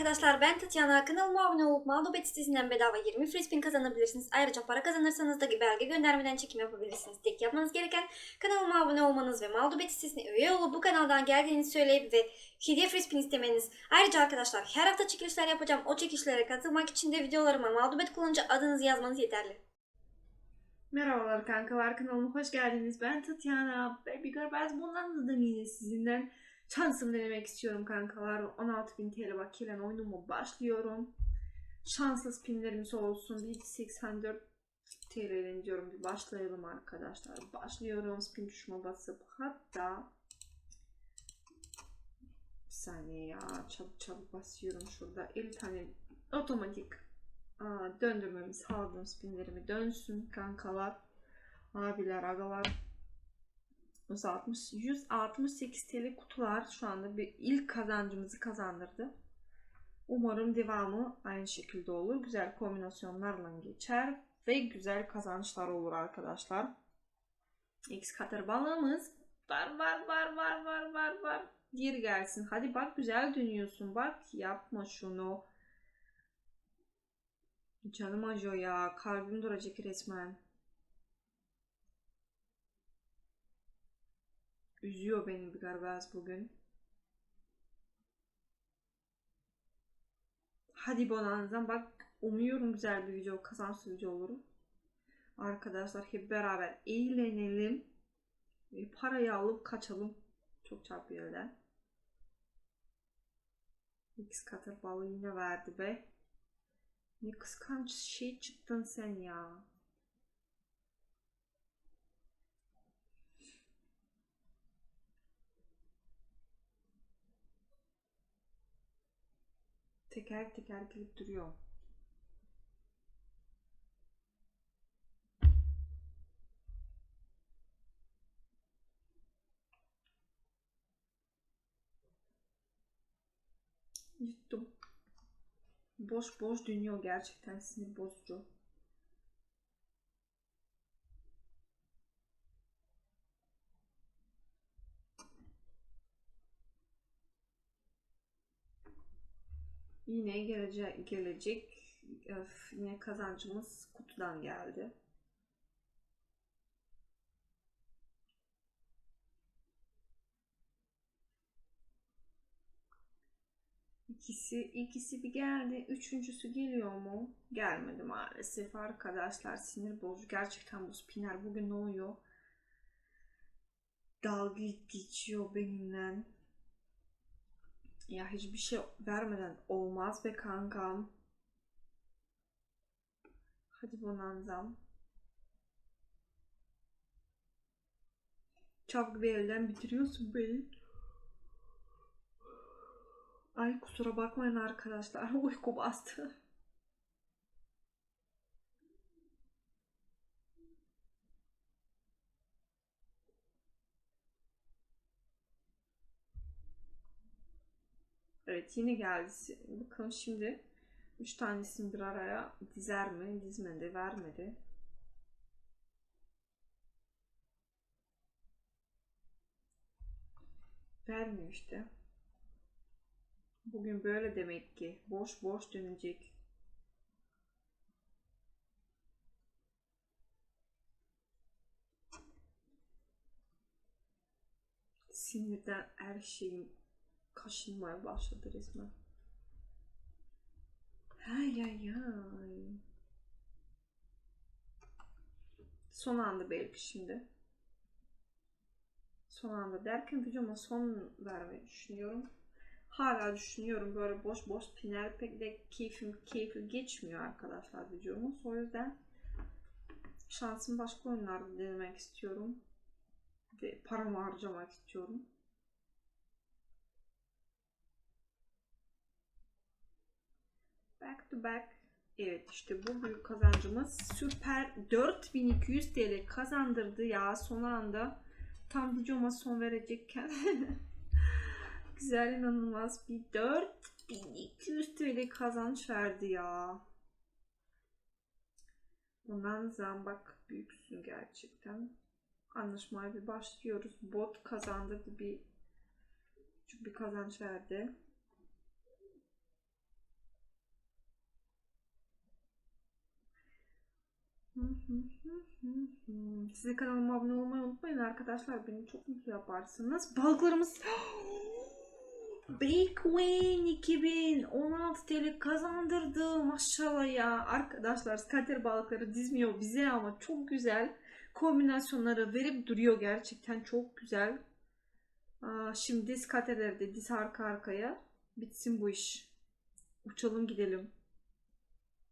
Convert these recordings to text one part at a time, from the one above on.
arkadaşlar ben Tatyana. Kanalıma abone olup Mağdubet sitesinden bedava 20 free kazanabilirsiniz. Ayrıca para kazanırsanız da belge göndermeden çekim yapabilirsiniz. Tek yapmanız gereken kanalıma abone olmanız ve Mağdubet sitesine üye olup bu kanaldan geldiğinizi söyleyip ve hediye free istemeniz. Ayrıca arkadaşlar her hafta çekilişler yapacağım. O çekilişlere katılmak için de videolarıma Mağdubet kullanıcı adınızı yazmanız yeterli. Merhabalar kankalar kanalıma hoş geldiniz. Ben Tatyana. Baby Girl bundan da yine sizinden şansımı denemek istiyorum kankalar. 16.000 TL bakiyeyle oyunuma başlıyorum. Şanslı spinlerimiz olsun. Bir 84 TL'den diyorum. Bir başlayalım arkadaşlar. Başlıyorum spin tuşuma basıp hatta bir saniye ya çabuk çabuk basıyorum şurada 50 tane otomatik Aa, döndürmemi sağladığım spinlerimi dönsün kankalar, abiler, agalar. 160, 168 TL kutular şu anda bir ilk kazancımızı kazandırdı. Umarım devamı aynı şekilde olur. Güzel kombinasyonlarla geçer ve güzel kazançlar olur arkadaşlar. X katır balığımız var var var var var var var. Diğer gelsin. Hadi bak güzel dönüyorsun. Bak yapma şunu. Canım acıyor ya. Kalbim duracak resmen. Üzüyor beni bir garbaz bugün. Hadi Bonanza'm bak umuyorum güzel bir video, kazançlı video olur. Arkadaşlar hep beraber eğlenelim. Ve parayı alıp kaçalım. Çok çarpıyor öyle. X katır balığı yine verdi be. Ne kıskanç şey çıktın sen ya. Teker teker gelip duruyor. Yuttum. Boş boş dönüyor gerçekten sinir bozucu. Yine gelecek gelecek öf, yine kazancımız kutudan geldi. İkisi, ikisi bir geldi. Üçüncüsü geliyor mu? Gelmedi maalesef arkadaşlar. Sinir bozucu. Gerçekten bu spinner bugün ne oluyor? Dalga geçiyor benimle. Ya hiçbir şey vermeden olmaz be kankam. Hadi bonanzam. Çabuk bir elden bitiriyorsun beni. Ay kusura bakmayın arkadaşlar. Uyku bastı. Yine geldi. Bakın şimdi 3 tanesini bir araya dizer mi? Dizmedi, vermedi. Vermiyor. Bugün böyle demek ki. Boş boş dönecek. Sinirden her şeyim kaşınmaya başladı resmen. Ay ay ay. Son anda belki şimdi. Son anda derken videoma son vermeyi düşünüyorum hala düşünüyorum böyle boş boş piner pek de keyfim keyifli geçmiyor arkadaşlar videomuz. O yüzden şansımı başka oyunlarda denemek istiyorum. Ve paramı harcamak istiyorum. Back to back. Evet işte bu büyük kazancımız süper 4200 TL kazandırdı ya son anda tam videoma son verecekken güzel inanılmaz bir 4200 TL kazanç verdi ya. Bundan zambak büyüksün gerçekten. Anlaşmaya bir başlıyoruz. Bot kazandırdı bir küçük bir kazanç verdi. Siz de kanalıma abone olmayı unutmayın arkadaşlar. Beni çok mutlu yaparsınız. Balıklarımız Big Win 2016 TL kazandırdı. Maşallah ya. Arkadaşlar skater balıkları dizmiyor bize ama çok güzel kombinasyonları verip duruyor gerçekten çok güzel. Şimdi skaterleri de diz arka arkaya. Bitsin bu iş. Uçalım gidelim.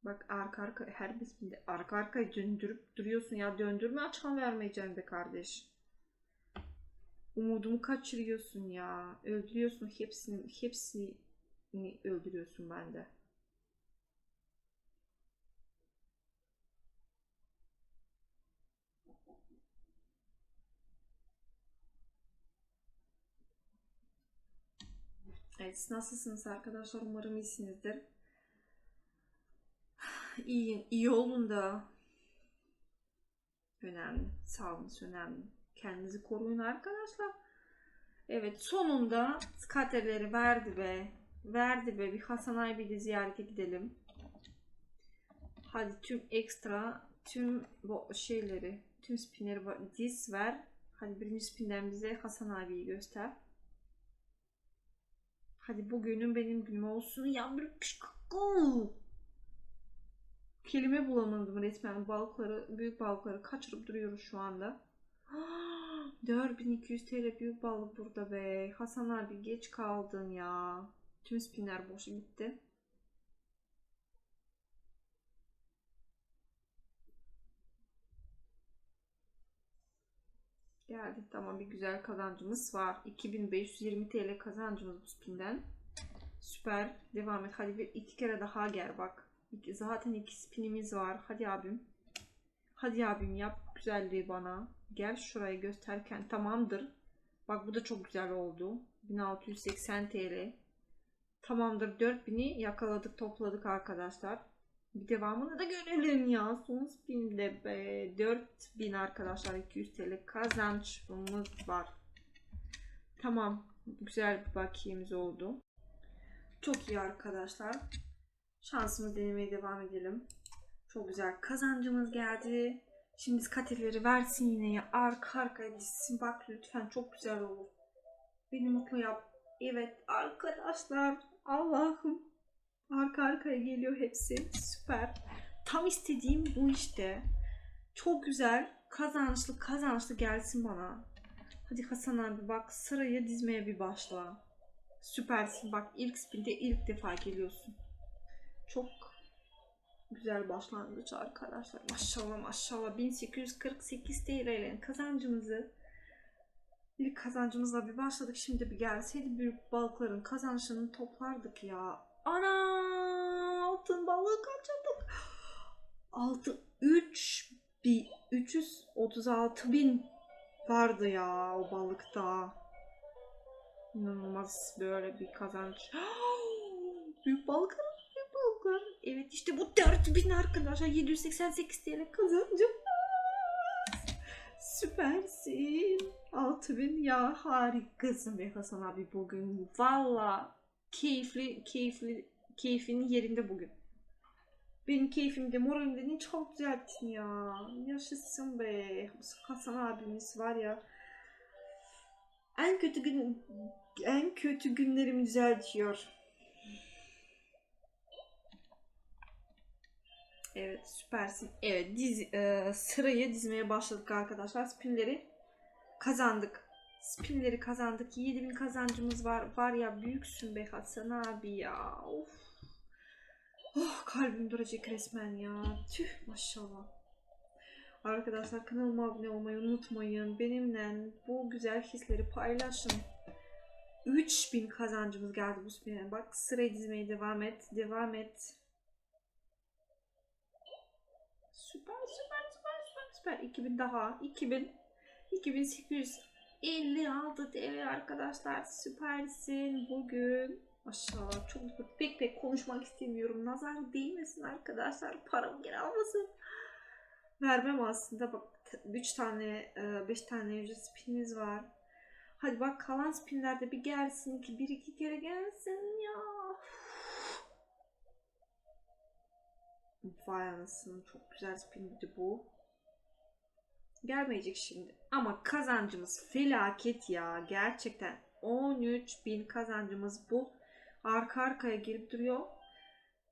Bak arka arka her bisminde arka arkaya döndürüp duruyorsun ya döndürme açan vermeyeceğim be kardeş. Umudumu kaçırıyorsun ya. Öldürüyorsun hepsini hepsini öldürüyorsun bende. Evet, nasılsınız arkadaşlar? Umarım iyisinizdir. İyi, iyi olun da önemli. Sağlığınız önemli. Kendinizi koruyun arkadaşlar. Evet sonunda skaterleri verdi be. Verdi be. Bir Hasan Aybi'yi ziyarete gidelim. Hadi tüm ekstra tüm bu şeyleri tüm spinleri diz ver. Hadi birinci spinden bize Hasan abiyi göster. Hadi bugünün benim günüm olsun. Ya bir kışkakı. Kelime bulamadım resmen. Balıkları, büyük balıkları kaçırıp duruyoruz şu anda. 4200 TL büyük balık burada be. Hasan abi geç kaldın ya. Tüm spinler boşa gitti. Geldi. Tamam bir güzel kazancımız var. 2520 TL kazancımız bu spinden. Süper. Devam et. Hadi bir iki kere daha gel bak. Zaten iki spinimiz var. Hadi abim. Hadi abim yap güzelliği bana. Gel şuraya gösterken tamamdır. Bak bu da çok güzel oldu. 1680 TL. Tamamdır 4000'i yakaladık topladık arkadaşlar. Bir devamını da görelim ya. Son spinde be. 4000 arkadaşlar 200 TL kazançımız var. Tamam. Güzel bir bakiyemiz oldu. Çok iyi arkadaşlar. Şansımızı denemeye devam edelim. Çok güzel kazancımız geldi. Şimdi skaterleri versin yine ya. Arka arkaya dizsin. Bak lütfen çok güzel olur. Beni mutlu yap. Evet arkadaşlar. Allah'ım. Arka arkaya geliyor hepsi. Süper. Tam istediğim bu işte. Çok güzel. Kazançlı kazançlı gelsin bana. Hadi Hasan abi bak sırayı dizmeye bir başla. Süpersin. Bak ilk spinde ilk defa geliyorsun. Çok güzel başlangıç arkadaşlar. Maşallah maşallah 1848 TL'nin kazancımızı ilk kazancımızla bir başladık. Şimdi bir gelseydi büyük balıkların kazançlarını toplardık ya. Ana altın balığı kaçırdık. Altı 3 bir 336 bin vardı ya o balıkta. İnanılmaz böyle bir kazanç. büyük balıklar balıklar. Evet işte bu 4000 arkadaşlar 788 TL kazancım. Süpersin. 6000 ya harikasın be Hasan abi bugün. Valla keyifli keyifli keyfinin yerinde bugün. Benim keyfimde moralimde çok düzelttin ya. Yaşasın be. Hasan abimiz var ya. En kötü gün en kötü günlerimi düzeltiyor. Evet süpersin. Evet diz, e, sırayı dizmeye başladık arkadaşlar. Spinleri kazandık. Spinleri kazandık. 7000 kazancımız var. Var ya büyüksün be Hasan abi ya. Of. Oh kalbim duracak resmen ya. Tüh maşallah. Arkadaşlar kanalıma abone olmayı unutmayın. Benimle bu güzel hisleri paylaşın. 3000 kazancımız geldi bu spine. Bak sırayı dizmeye devam et. Devam et. Süper süper süper süper süper. 2000 daha. 2000. 2856 TL arkadaşlar. Süpersin bugün. Maşallah çok. Pek pek konuşmak istemiyorum. Nazar değmesin arkadaşlar. Paramı geri almasın. Vermem aslında. Bak 3 tane 5 tane ücret spinimiz var. Hadi bak kalan spinlerde bir gelsin. ki bir iki kere gelsin ya. Vay anasını çok güzel spindi bu. Gelmeyecek şimdi. Ama kazancımız felaket ya. Gerçekten 13.000 kazancımız bu. Arka arkaya gelip duruyor.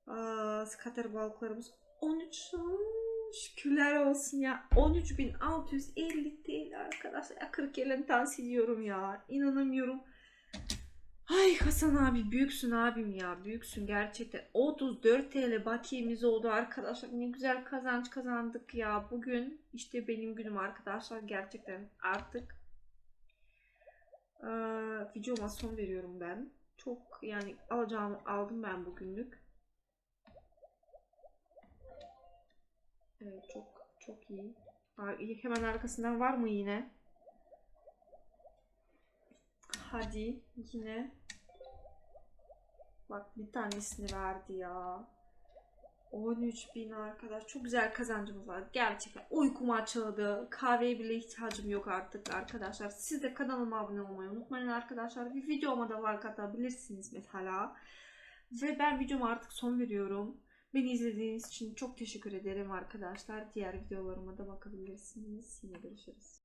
Aa, skater balıklarımız 13 Hmm, şükürler olsun ya 13.650 TL arkadaşlar 40 elinden siliyorum ya inanamıyorum Ay Hasan abi büyüksün abim ya büyüksün gerçekten 34 TL bakiyemiz oldu arkadaşlar ne güzel kazanç kazandık ya bugün işte benim günüm arkadaşlar gerçekten artık ee, videoma son veriyorum ben çok yani alacağımı aldım ben bugünlük Evet çok çok iyi. Hemen arkasından var mı yine? Hadi yine. Bak bir tanesini verdi ya. 13 bin arkadaş. Çok güzel kazancımız var. Gerçekten uykum açıldı. Kahveye bile ihtiyacım yok artık arkadaşlar. Siz de kanalıma abone olmayı unutmayın arkadaşlar. Bir videoma da like atabilirsiniz mesela. Ve ben videoma artık son veriyorum. Beni izlediğiniz için çok teşekkür ederim arkadaşlar. Diğer videolarıma da bakabilirsiniz. Yine görüşürüz.